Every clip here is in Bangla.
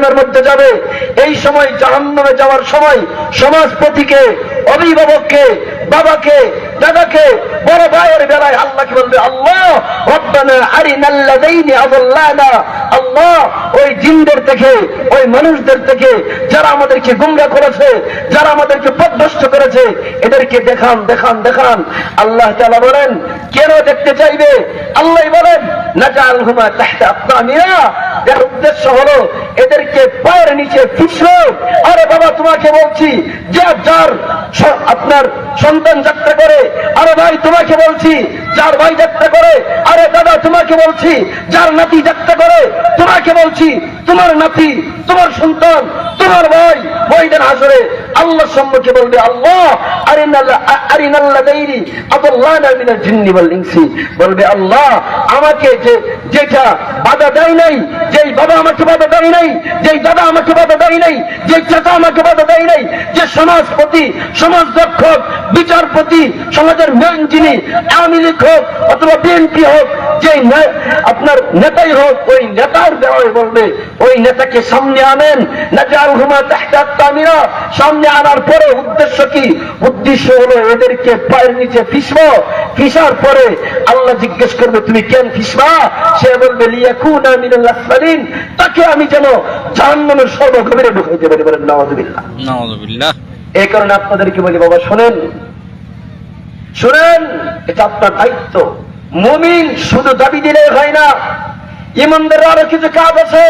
জাহান্নামের মধ্যে যাবে। এই সময় জাহান্নামে যাওয়ার সময় সমাজপতিকে, অভিভাবককে, বাবাকে, দাদাকে, বড় ভাইয়ের বেলায় আল্লাহকে বলবে, আল্লাহ আল্লাহ, ওই জিনদের থেকে, ওই মানুষদের থেকে যারা আমাদেরকে গুমরা করেছে, যারা আমাদেরকে পথভ্রষ্ট করেছে, এদেরকে দেখান দেখান দেখান। আল্লাহ তাআলা বলেন, কেন দেখতে চাইবে? আল্লাহ বলেন আরে যার আরে ভাই যাত্রা করে, আরে দাদা, তোমাকে বলছি, যার নাতি যাত্রা করে, তোমাকে বলছি, তোমার নাতি, তোমার সন্তান, তোমার ভাই, ময়দান হাসরে আল্লাহর সম্মুখে বলবে আল্লাহ আরিনাল্লাহ বলবে, আল্লাহ, আমাকে যে, যেটা বাধা দেয় নাই বাবা আমাকে বাধা দেয় নাই দাদা আমাকে বাধা দেয় নাই যে চাচা আমাকে বাধা দেয় নাই, যে সমাজপতি সমাজ রক্ষক বিচারপতি, সমাজের মেন যিনি, আওয়ামী লীগ হোক অথবা বিএনপি হোক যে আপনার নেতাই হোক, ওই নেতার দেওয়ায় বলবে, ওই নেতাকে সামনে আনেন। তামিরা, সামনে আনার পরে উদ্দেশ্য কি? উদ্দেশ্য হলো এদেরকে পায়ের নিচে ফিসবো। ফিসার পরে আল্লাহ জিজ্ঞেস করবে তুমি কেন ফিসবা? সে বলবে লিয়াকুনা মিনাল আসফালিন। তাকে আমি যেন জাহান্নামের সর্বগভীরে ঢুকাইতে পারি বলেন নাউযুবিল্লাহ নাউযুবিল্লাহ এই কারণে আপনাদেরকে বলি বাবা শোনেন। শোনেন এটা আপনার দায়িত্ব। মুমিন শুধু দাবি দিলে হয় না। ইমানদের আরও কিছু কাজ আছে।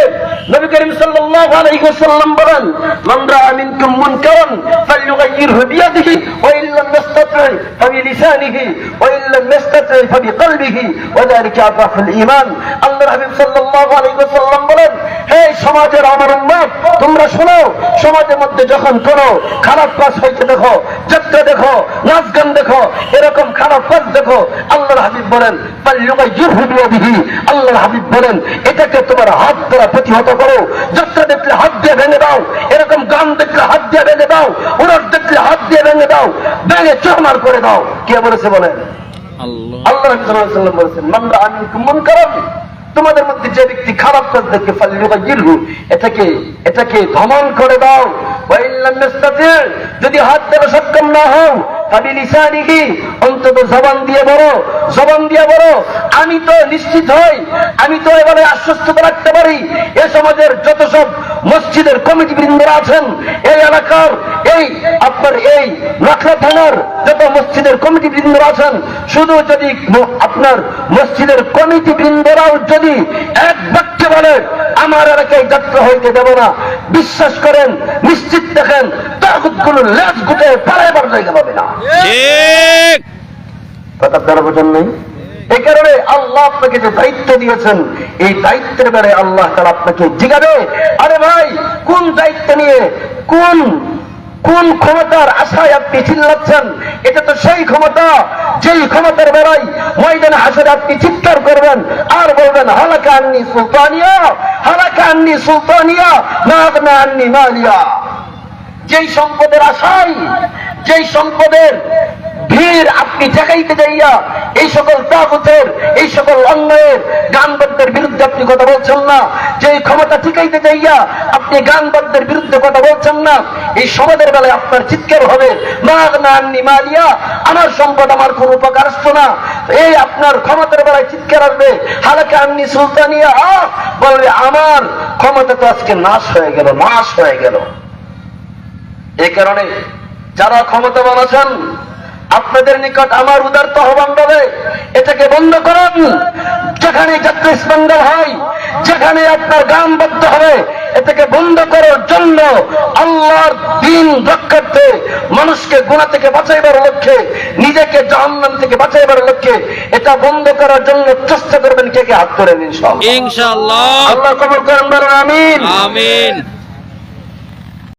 নবী করিম সাল্লাল্লাহু আলাইহি ওয়াসাল্লাম বলেন মান রাআ মিনকুম মুনকারান ফালইউগাইয়িরহু বিয়াদিহি ওয়া হে সমাজের আমার তোমরা শোনো, সমাজের মধ্যে যখন কোনো খারাপ কাজ দেখো দেখো, নাচ গান দেখো, এরকম খারাপ দেখো, আল্লাহর হাবিব বলেন আল্লাহর হাবিব বলেন, এটাকে তোমার হাত দ্বারা প্রতিহত করো। যাত্রা দেখলে হাত দিয়ে ভেঙে দাও ভেঙে চরমার করে দাও। কে বলেছে বলেন? আল্লাহ। বলেছেন তোমাদের মধ্যে যে ব্যক্তি খারাপ কাজ দেখে এটাকে এটাকে দমন করে দাও। যদি হাত দ্বারা সক্ষম না হও অন্তত জবান দিয়ে বলো, জবান দিয়ে বলো, আমি তো নিশ্চিত হই, আমি তো এবারে আশ্বস্ততা রাখতে পারি, এ সমাজের যত সব মসজিদের কমিটি বৃন্দরা আছেন, এই এলাকার, এই আপনার এই নকলা থানার যত মসজিদের কমিটি বৃন্দরা আছেন, শুধু যদি আপনার মসজিদের কমিটি বৃন্দরাও যদি এক বাক্যে বলে, আমার এলাকায় যাত্রা হইতে দেব না, বিশ্বাস করেন, নিশ্চিত দেখেন তখন লেজ গুটে পালাইবার জায়গা পাবে না ঠিক। কথা আপনারা বোঝেন নেই? এই কারণে আল্লাহ আপনাকে যে দায়িত্ব দিয়েছেন এই দায়িত্বের বেড়ে আল্লাহ তারা আপনাকে জিগাবে। আরে ভাই কোন দায়িত্ব নিয়ে কোন কোন ক্ষমতার আশায় আপনি চিল্লাচ্ছেন? এটা তো সেই ক্ষমতা যেই ক্ষমতার বেড়াই ময়দানে হাসরে আপনি চিৎকার করবেন আর বলবেন হালাকা আন্নি সুলতানিয়া হালাকা আন্নি সুলতানিয়া না আন্নি মালিয়া। যেই সম্পদের আশাই যেই সম্পদের ভিড় আপনি ঠেকাইতে যাইয়া এই সকল তাগুতের, এই সকল অন্যায়ের, গানবাদ্যের বিরুদ্ধে আপনি কথা বলছেন না, যেই ক্ষমতা ঠেকাইতে যাইয়া আপনি গানবাদ্যের বিরুদ্ধে কথা বলছেন না, এই সমাজের বেলায় আপনার চিৎকার হবে, মাগ না আন্নি মালিয়া, আমার সম্পদ আমার কোন উপকার আসতো না। এই আপনার ক্ষমতার বেলায় চিৎকার আসবে, হালাকা আন্নি সুলতানিয়া, বলবে, আমার ক্ষমতা তো আজকে নাশ হয়ে গেল, নাশ হয়ে গেল। এই কারণে যারা ক্ষমতাবান আছেন আপনাদের নিকট আমার উদার্ত আহ্বান রবে এটাকে বন্ধ করুন। যেখানে যাত্রা স্পন্দন হয় যেখানে আপনার গান বদ্ধ হবে এটাকে বন্ধ করার জন্য আল্লাহর দিন রক্ষার্থে মানুষকে গুণা থেকে বাঁচাইবার লক্ষ্যে নিজেকে জাহান্নাম থেকে বাঁচাইবার লক্ষ্যে এটা বন্ধ করার জন্য চেষ্টা করবেন কে কে? হাত করে নিন সব ইনশাআল্লাহ। আল্লাহ কবর করেন বলেন আমিন। আমিন।